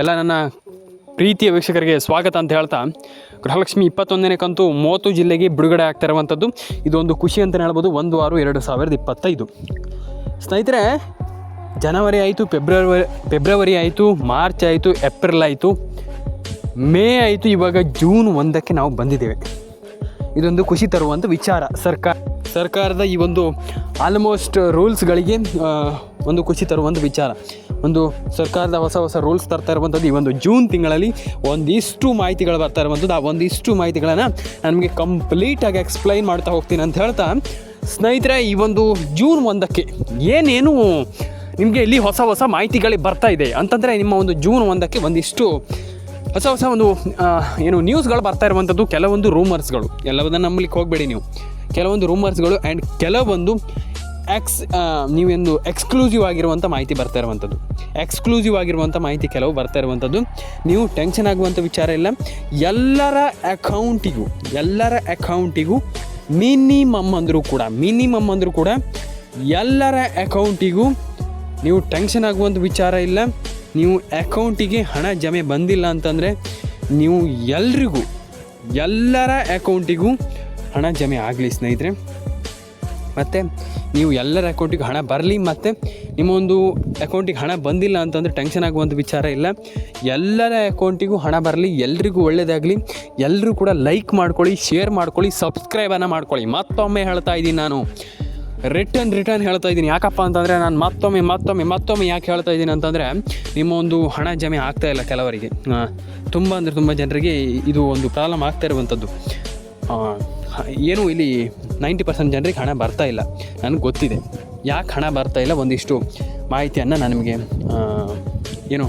ಎಲ್ಲ ನನ್ನ ಪ್ರೀತಿಯ ವೀಕ್ಷಕರಿಗೆ ಸ್ವಾಗತ ಅಂತ ಹೇಳ್ತಾ, ಗೃಹಲಕ್ಷ್ಮಿ ಇಪ್ಪತ್ತೊಂದನೇ ಕಂತು ಮೂವತ್ತು ಜಿಲ್ಲೆಗೆ ಬಿಡುಗಡೆ ಆಗ್ತಾ ಇರುವಂಥದ್ದು. ಇದೊಂದು ಖುಷಿ ಅಂತಲೇ ಹೇಳ್ಬೋದು, ಒಂದು ಆರು ಎರಡು ಸಾವಿರದ ಇಪ್ಪತ್ತೈದು. ಸ್ನೇಹಿತರೆ, ಜನವರಿ ಆಯಿತು, ಫೆಬ್ರವರಿ ಫೆಬ್ರವರಿ ಆಯಿತು, ಮಾರ್ಚ್ ಆಯಿತು, ಏಪ್ರಿಲ್ ಆಯಿತು, ಮೇ ಆಯಿತು, ಇವಾಗ ಜೂನ್ ಒಂದಕ್ಕೆ ನಾವು ಬಂದಿದ್ದೇವೆ. ಇದೊಂದು ಖುಷಿ ತರುವಂಥ ವಿಚಾರ. ಸರ್ಕಾರ ಸರ್ಕಾರದ ಈ ಒಂದು ಆಲ್ಮೋಸ್ಟ್ ರೂಲ್ಸ್ಗಳಿಗೆ ಒಂದು ಖುಷಿ ತರುವಂಥ ವಿಚಾರ. ಒಂದು ಸರ್ಕಾರದ ಹೊಸ ಹೊಸ ರೂಲ್ಸ್ ತರ್ತಾ ಇರುವಂಥದ್ದು ಈ ಒಂದು ಜೂನ್ ತಿಂಗಳಲ್ಲಿ ಒಂದಿಷ್ಟು ಮಾಹಿತಿಗಳು ಬರ್ತಾ ಇರುವಂಥದ್ದು. ಆ ಒಂದಿಷ್ಟು ಮಾಹಿತಿಗಳನ್ನು ನಮಗೆ ಕಂಪ್ಲೀಟಾಗಿ ಎಕ್ಸ್ಪ್ಲೈನ್ ಮಾಡ್ತಾ ಹೋಗ್ತೀನಿ ಅಂತ ಹೇಳ್ತಾ, ಸ್ನೇಹಿತರೆ, ಈ ಒಂದು ಜೂನ್ ಒಂದಕ್ಕೆ ಏನೇನು ನಿಮಗೆ ಇಲ್ಲಿ ಹೊಸ ಹೊಸ ಮಾಹಿತಿಗಳು ಬರ್ತಾ ಇದೆ ಅಂತಂದರೆ ನಿಮ್ಮ ಒಂದು ಜೂನ್ ಒಂದಕ್ಕೆ ಒಂದಿಷ್ಟು ಹೊಸ ಹೊಸ ಒಂದು ಏನು ನ್ಯೂಸ್ಗಳು ಬರ್ತಾ ಇರುವಂಥದ್ದು, ಕೆಲವೊಂದು ರೂಮರ್ಸ್ಗಳು ಎಲ್ಲವನ್ನ ನಂಬಲಿಕ್ಕೆ ಹೋಗಬೇಡಿ ನೀವು. ಕೆಲವೊಂದು ರೂಮರ್ಸ್ಗಳು ಆ್ಯಂಡ್ ಕೆಲವೊಂದು ಎಕ್ಸ್ ನೀವೆಂದು ಎಕ್ಸ್ಕ್ಲೂಸಿವ್ ಆಗಿರುವಂಥ ಮಾಹಿತಿ ಬರ್ತಾ ಇರುವಂಥದ್ದು. ಎಕ್ಸ್ಕ್ಲೂಸಿವ್ ಆಗಿರುವಂಥ ಮಾಹಿತಿ ಕೆಲವು ಬರ್ತಾ ಇರುವಂಥದ್ದು ನೀವು ಟೆನ್ಷನ್ ಆಗುವಂಥ ವಿಚಾರ ಇಲ್ಲ. ಎಲ್ಲರ ಅಕೌಂಟಿಗೂ ಎಲ್ಲರ ಅಕೌಂಟಿಗೂ ಮಿನಿಮಮ್ ಅಂದರೂ ಕೂಡ ಮಿನಿಮಮ್ ಅಂದರೂ ಕೂಡ ಎಲ್ಲರ ಅಕೌಂಟಿಗೂ ನೀವು ಟೆನ್ಷನ್ ಆಗುವಂಥ ವಿಚಾರ ಇಲ್ಲ. ನೀವು ಅಕೌಂಟಿಗೆ ಹಣ ಜಮೆ ಬಂದಿಲ್ಲ ಅಂತಂದರೆ ನೀವು ಎಲ್ರಿಗೂ, ಎಲ್ಲರ ಅಕೌಂಟಿಗೂ ಹಣ ಜಮೆ ಆಗಲಿ ಸ್ನೇಹಿತರೆ. ಮತ್ತು ನೀವು ಎಲ್ಲರ ಅಕೌಂಟಿಗೆ ಹಣ ಬರಲಿ ಮತ್ತು ನಿಮ್ಮೊಂದು ಅಕೌಂಟಿಗೆ ಹಣ ಬಂದಿಲ್ಲ ಅಂತಂದರೆ ಟೆನ್ಷನ್ ಆಗುವಂಥ ವಿಚಾರ ಇಲ್ಲ. ಎಲ್ಲರ ಅಕೌಂಟಿಗೂ ಹಣ ಬರಲಿ, ಎಲ್ರಿಗೂ ಒಳ್ಳೆಯದಾಗಲಿ ಎಲ್ಲರೂ ಕೂಡ ಲೈಕ್ ಮಾಡ್ಕೊಳ್ಳಿ ಶೇರ್ ಮಾಡ್ಕೊಳ್ಳಿ ಸಬ್ಸ್ಕ್ರೈಬನ್ನು ಮಾಡ್ಕೊಳ್ಳಿ. ಮತ್ತೊಮ್ಮೆ ಹೇಳ್ತಾ ಇದ್ದೀನಿ ನಾನು. ರಿಟರ್ನ್ ರಿಟರ್ನ್ ಹೇಳ್ತಾ ಇದ್ದೀನಿ. ಯಾಕಪ್ಪ ಅಂತಂದರೆ ನಾನು ಮತ್ತೊಮ್ಮೆ ಮತ್ತೊಮ್ಮೆ ಮತ್ತೊಮ್ಮೆ ಯಾಕೆ ಹೇಳ್ತಾ ಇದ್ದೀನಿ ಅಂತಂದರೆ ನಿಮ್ಮ ಒಂದು ಹಣ ಜಮೆ ಆಗ್ತಾ ಇಲ್ಲ ಕೆಲವರಿಗೆ. ತುಂಬ ಅಂದರೆ ತುಂಬ ಜನರಿಗೆ ಇದು ಒಂದು ಪ್ರಾಬ್ಲಮ್ ಆಗ್ತಾ ಇರುವಂಥದ್ದು ಏನು ಇಲ್ಲಿ ನೈಂಟಿ ಪರ್ಸೆಂಟ್ ಜನರಿಗೆ ಹಣ ಬರ್ತಾ ಇಲ್ಲ. ನನಗೆ ಗೊತ್ತಿದೆ. ಯಾಕೆ ಹಣ ಬರ್ತಾ ಇಲ್ಲ? ಒಂದಿಷ್ಟು ಮಾಹಿತಿಯನ್ನು ನಾನು ನಿಮಗೆ ಏನು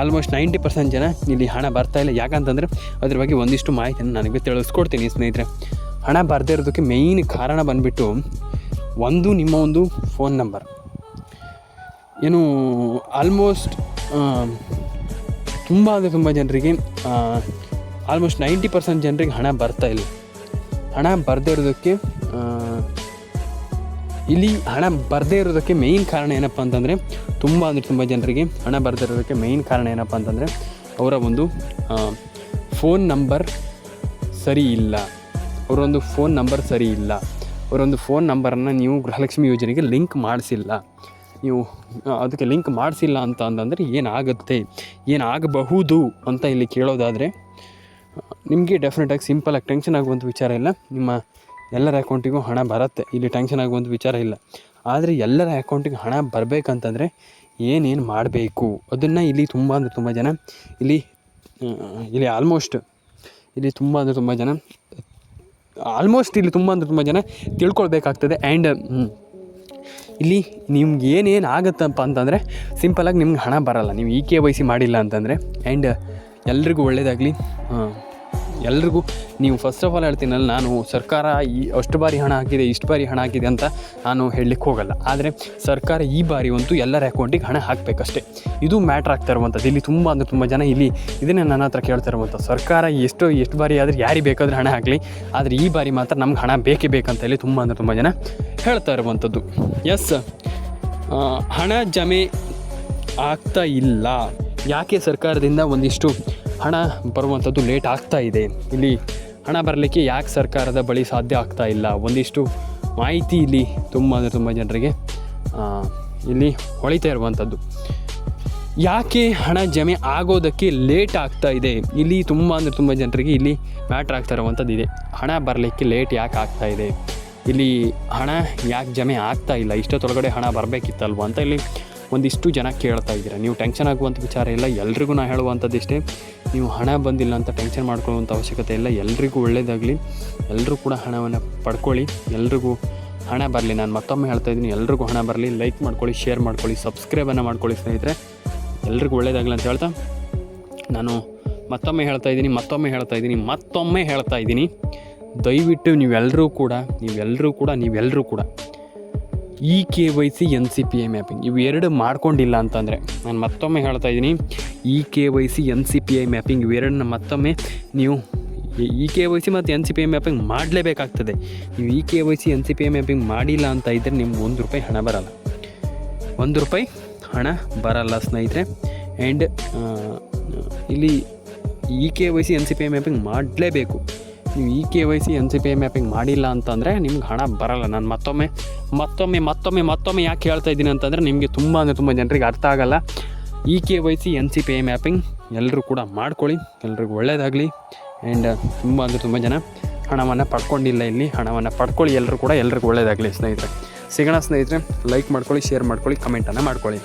ಆಲ್ಮೋಸ್ಟ್ ನೈಂಟಿ ಪರ್ಸೆಂಟ್ ಜನ ಇಲ್ಲಿ ಹಣ ಬರ್ತಾ ಇಲ್ಲ. ಯಾಕಂತಂದರೆ ಅದ್ರ ಬಗ್ಗೆ ಒಂದಿಷ್ಟು ಮಾಹಿತಿಯನ್ನು ನನಗೆ ತಿಳಿಸ್ಕೊಡ್ತೀನಿ ಸ್ನೇಹಿತರೆ. ಹಣ ಬರದೇ ಇರೋದಕ್ಕೆ ಮೇಯ್ನ್ ಕಾರಣ ಬಂದುಬಿಟ್ಟು ಒಂದು ನಿಮ್ಮ ಒಂದು ಫೋನ್ ನಂಬರ್ ಏನು ಆಲ್ಮೋಸ್ಟ್ ತುಂಬ ಅಂದರೆ ತುಂಬ ಜನರಿಗೆ ಆಲ್ಮೋಸ್ಟ್ ನೈಂಟಿ ಪರ್ಸೆಂಟ್ ಜನರಿಗೆ ಹಣ ಬರ್ತಾ ಇಲ್ಲ. ಹಣ ಬರದೇ ಇರೋದಕ್ಕೆ ಇಲ್ಲಿ ಹಣ ಬರದೇ ಇರೋದಕ್ಕೆ ಮೇಯ್ನ್ ಕಾರಣ ಏನಪ್ಪ ಅಂತಂದರೆ, ತುಂಬ ಅಂದರೆ ತುಂಬ ಜನರಿಗೆ ಹಣ ಬರದೇ ಇರೋದಕ್ಕೆ ಮೇಯ್ನ್ ಕಾರಣ ಏನಪ್ಪ ಅಂತಂದರೆ, ಅವರ ಒಂದು ಫೋನ್ ನಂಬರ್ ಸರಿ ಇಲ್ಲ. ಅವರೊಂದು ಫೋನ್ ನಂಬರ್ ಸರಿ ಇಲ್ಲ. ಅವರೊಂದು ಫೋನ್ ನಂಬರನ್ನು ನೀವು ಗೃಹಲಕ್ಷ್ಮಿ ಯೋಜನೆಗೆ ಲಿಂಕ್ ಮಾಡಿಸಿಲ್ಲ. ನೀವು ಅದಕ್ಕೆ ಲಿಂಕ್ ಮಾಡಿಸಿಲ್ಲ ಅಂತ ಅಂತಂದರೆ ಏನಾಗುತ್ತೆ? ಏನಾಗಬಹುದು ಅಂತ ಇಲ್ಲಿ ಕೇಳೋದಾದರೆ ನಿಮಗೆ ಡೆಫಿನೆಟಾಗಿ ಸಿಂಪಲಾಗಿ ಟೆನ್ಷನ್ ಆಗುವಂಥ ವಿಚಾರ ಇಲ್ಲ. ನಿಮ್ಮ ಎಲ್ಲರ ಅಕೌಂಟಿಗೂ ಹಣ ಬರುತ್ತೆ. ಇಲ್ಲಿ ಟೆನ್ಷನ್ ಆಗುವಂಥ ವಿಚಾರ ಇಲ್ಲ. ಆದರೆ ಎಲ್ಲರ ಅಕೌಂಟಿಗೆ ಹಣ ಬರಬೇಕಂತಂದರೆ ಏನೇನು ಮಾಡಬೇಕು? ಅದನ್ನು ಇಲ್ಲಿ ತುಂಬ ಅಂದರೆ ತುಂಬ ಜನ ಇಲ್ಲಿ ಇಲ್ಲಿ ಆಲ್ಮೋಸ್ಟ್ ಇಲ್ಲಿ ತುಂಬ ಅಂದರೆ ತುಂಬ ಜನ ಆಲ್ಮೋಸ್ಟ್ ಇಲ್ಲಿ ತುಂಬ ಅಂದರೆ ತುಂಬ ಜನ ತಿಳ್ಕೊಳ್ಬೇಕಾಗ್ತದೆ. ಆ್ಯಂಡ್ ಇಲ್ಲಿ ನಿಮ್ಗೆ ಏನೇನು ಆಗುತ್ತಪ್ಪ ಅಂತಂದರೆ ಸಿಂಪಲಾಗಿ ನಿಮ್ಗೆ ಹಣ ಬರಲ್ಲ. ನೀವು ಇ ಕೆ ವೈ ಸಿ ಮಾಡಿಲ್ಲ ಅಂತಂದರೆ. ಆ್ಯಂಡ್ ಎಲ್ರಿಗೂ ಒಳ್ಳೆಯದಾಗಲಿ ಎಲ್ರಿಗೂ ನೀವು ಫಸ್ಟ್ ಆಫ್ ಆಲ್ ಹೇಳ್ತೀನಲ್ಲ, ನಾನು ಸರ್ಕಾರ ಈ ಅಷ್ಟು ಬಾರಿ ಹಣ ಹಾಕಿದೆ, ಇಷ್ಟು ಬಾರಿ ಹಣ ಹಾಕಿದೆ ಅಂತ ನಾನು ಹೇಳಲಿಕ್ಕೆ ಹೋಗಲ್ಲ. ಆದರೆ ಸರ್ಕಾರ ಈ ಬಾರಿ ಅಂತೂ ಎಲ್ಲರ ಅಕೌಂಟಿಗೆ ಹಣ ಹಾಕಬೇಕಷ್ಟೇ. ಇದು ಮ್ಯಾಟ್ರ್ ಆಗ್ತಾ ಇರುವಂಥದ್ದು ಇಲ್ಲಿ ತುಂಬ ಅಂದರೆ ತುಂಬ ಜನ ಇಲ್ಲಿ ಇದನ್ನೇ ನನ್ನ ಹತ್ರ ಕೇಳ್ತಾ ಇರುವಂಥ ಸರ್ಕಾರ ಎಷ್ಟು ಎಷ್ಟು ಬಾರಿ ಆದರೆ ಯಾರಿಗೆ ಬೇಕಾದರೂ ಹಣ ಹಾಕಲಿ, ಆದರೆ ಈ ಬಾರಿ ಮಾತ್ರ ನಮ್ಗೆ ಹಣ ಬೇಕೇ ಬೇಕಂತ ಹೇಳಿ ತುಂಬ ಅಂದರೆ ತುಂಬ ಜನ ಹೇಳ್ತಾ ಇರುವಂಥದ್ದು ಎಸ್ ಹಣ ಜಮೆ ಆಗ್ತಾ ಇಲ್ಲ. ಯಾಕೆ ಸರ್ಕಾರದಿಂದ ಒಂದಿಷ್ಟು ಹಣ ಬರುವಂಥದ್ದು ಲೇಟ್ ಆಗ್ತಾ ಇದೆ. ಇಲ್ಲಿ ಹಣ ಬರಲಿಕ್ಕೆ ಯಾಕೆ ಸರ್ಕಾರದ ಬಳಿ ಸಾಧ್ಯ ಆಗ್ತಾ ಇಲ್ಲ? ಒಂದಿಷ್ಟು ಮಾಹಿತಿ ಇಲ್ಲಿ ತುಂಬ ಅಂದರೆ ತುಂಬ ಜನರಿಗೆ ಇಲ್ಲಿ ಹೊಳಿತಾ ಇರುವಂಥದ್ದು. ಯಾಕೆ ಹಣ ಜಮೆ ಆಗೋದಕ್ಕೆ ಲೇಟ್ ಆಗ್ತಾ ಇದೆ? ಇಲ್ಲಿ ತುಂಬ ಅಂದರೆ ತುಂಬ ಜನರಿಗೆ ಇಲ್ಲಿ ಮ್ಯಾಟ್ರ್ ಆಗ್ತಾ ಇರುವಂಥದ್ದು ಇದೆ. ಹಣ ಬರಲಿಕ್ಕೆ ಲೇಟ್ ಯಾಕೆ ಆಗ್ತಾ ಇದೆ? ಇಲ್ಲಿ ಹಣ ಯಾಕೆ ಜಮೆ ಆಗ್ತಾ ಇಲ್ಲ? ಇಷ್ಟೊತ್ತೊಳಗಡೆ ಹಣ ಬರಬೇಕಿತ್ತಲ್ವ ಅಂತ ಇಲ್ಲಿ ಒಂದಿಷ್ಟು ಜನ ಕೇಳ್ತಾ ಇದ್ದೀರಾ. ನೀವು ಟೆನ್ಷನ್ ಆಗುವಂಥ ವಿಚಾರ ಇಲ್ಲ. ಎಲ್ರಿಗೂ ನಾನು ಹೇಳುವಂಥದ್ದು ಇಷ್ಟೇ. ನೀವು ಹಣ ಬಂದಿಲ್ಲ ಅಂತ ಟೆನ್ಷನ್ ಮಾಡ್ಕೊಳ್ಳುವಂಥ ಅವಶ್ಯಕತೆ ಇಲ್ಲ. ಎಲ್ರಿಗೂ ಒಳ್ಳೆಯದಾಗಲಿ ಎಲ್ಲರೂ ಕೂಡ ಹಣವನ್ನು ಪಡ್ಕೊಳ್ಳಿ. ಎಲ್ರಿಗೂ ಹಣ ಬರಲಿ. ನಾನು ಮತ್ತೊಮ್ಮೆ ಹೇಳ್ತಾ ಇದ್ದೀನಿ, ಎಲ್ರಿಗೂ ಹಣ ಬರಲಿ. ಲೈಕ್ ಮಾಡ್ಕೊಳ್ಳಿ ಶೇರ್ ಮಾಡ್ಕೊಳ್ಳಿ ಸಬ್ಸ್ಕ್ರೈಬನ್ನು ಮಾಡ್ಕೊಳ್ಳಿ ಸ್ನೇಹಿತರೆ. ಎಲ್ರಿಗೂ ಒಳ್ಳೆಯದಾಗಲಿ ಅಂತ ಹೇಳ್ತಾ ನಾನು ಮತ್ತೊಮ್ಮೆ ಹೇಳ್ತಾ ಇದ್ದೀನಿ, ಮತ್ತೊಮ್ಮೆ ಹೇಳ್ತಾ ಇದ್ದೀನಿ, ಮತ್ತೊಮ್ಮೆ ಹೇಳ್ತಾ ಇದ್ದೀನಿ. ದಯವಿಟ್ಟು ನೀವೆಲ್ಲರೂ ಕೂಡ ನೀವೆಲ್ಲರೂ ಕೂಡ ನೀವೆಲ್ಲರೂ ಕೂಡ E K Y C N C P A mapping ಇವು ಮಾಡ್ಕೊಂಡಿಲ್ಲ ಅಂತಂದರೆ ನಾನು ಮತ್ತೊಮ್ಮೆ ಹೇಳ್ತಾ ಇದ್ದೀನಿ E K Y C N C P I mapping ಇವೆರಡನ್ನ ಮತ್ತೊಮ್ಮೆ ನೀವು ಇ ಕೆ ವೈ ಸಿ ಮತ್ತು N C P I mapping ಮಾಡಲೇಬೇಕಾಗ್ತದೆ. ನೀವು E K Y C, N C P I mapping ಮಾಡಿಲ್ಲ ಅಂತ ಇದ್ದರೆ ನಿಮ್ಗೆ ಒಂದು ರೂಪಾಯಿ ಹಣ ಬರಲ್ಲ. ಒಂದು ರೂಪಾಯಿ ಹಣ ಬರಲ್ಲ ಸ್ನೇಹಿತರೆ. ಆ್ಯಂಡ್ ಇಲ್ಲಿ E K Y C, N C P I mapping ಮಾಡಲೇಬೇಕು. ನೀವು E K Y C, N C P I mapping ಮಾಡಿಲ್ಲ ಅಂತಂದರೆ ನಿಮ್ಗೆ ಹಣ ಬರಲ್ಲ. ನಾನು ಮತ್ತೊಮ್ಮೆ ಮತ್ತೊಮ್ಮೆ ಮತ್ತೊಮ್ಮೆ ಮತ್ತೊಮ್ಮೆ ಯಾಕೆ ಹೇಳ್ತಾ ಇದ್ದೀನಿ ಅಂತಂದರೆ ನಿಮಗೆ ತುಂಬ ಅಂದರೆ ತುಂಬ ಜನರಿಗೆ ಅರ್ಥ ಆಗಲ್ಲ. E K Y C N C P I mapping ಎಲ್ಲರೂ ಕೂಡ ಮಾಡ್ಕೊಳ್ಳಿ, ಎಲ್ರಿಗೂ ಒಳ್ಳೆಯದಾಗಲಿ ಆ್ಯಂಡ್ ತುಂಬ ಅಂದರೆ ತುಂಬ ಜನ ಹಣವನ್ನು ಪಡ್ಕೊಂಡಿಲ್ಲ ಇಲ್ಲಿ. ಹಣವನ್ನು ಪಡ್ಕೊಳ್ಳಿ ಎಲ್ಲರೂ ಕೂಡ ಎಲ್ರಿಗೂ ಒಳ್ಳೆಯದಾಗಲಿ ಸ್ನೇಹಿತರೆ. ಸಿಗೋಣ ಸ್ನೇಹಿತರೆ ಲೈಕ್ ಮಾಡ್ಕೊಳ್ಳಿ ಶೇರ್ ಮಾಡ್ಕೊಳ್ಳಿ ಕಮೆಂಟನ್ನು ಮಾಡ್ಕೊಳ್ಳಿ.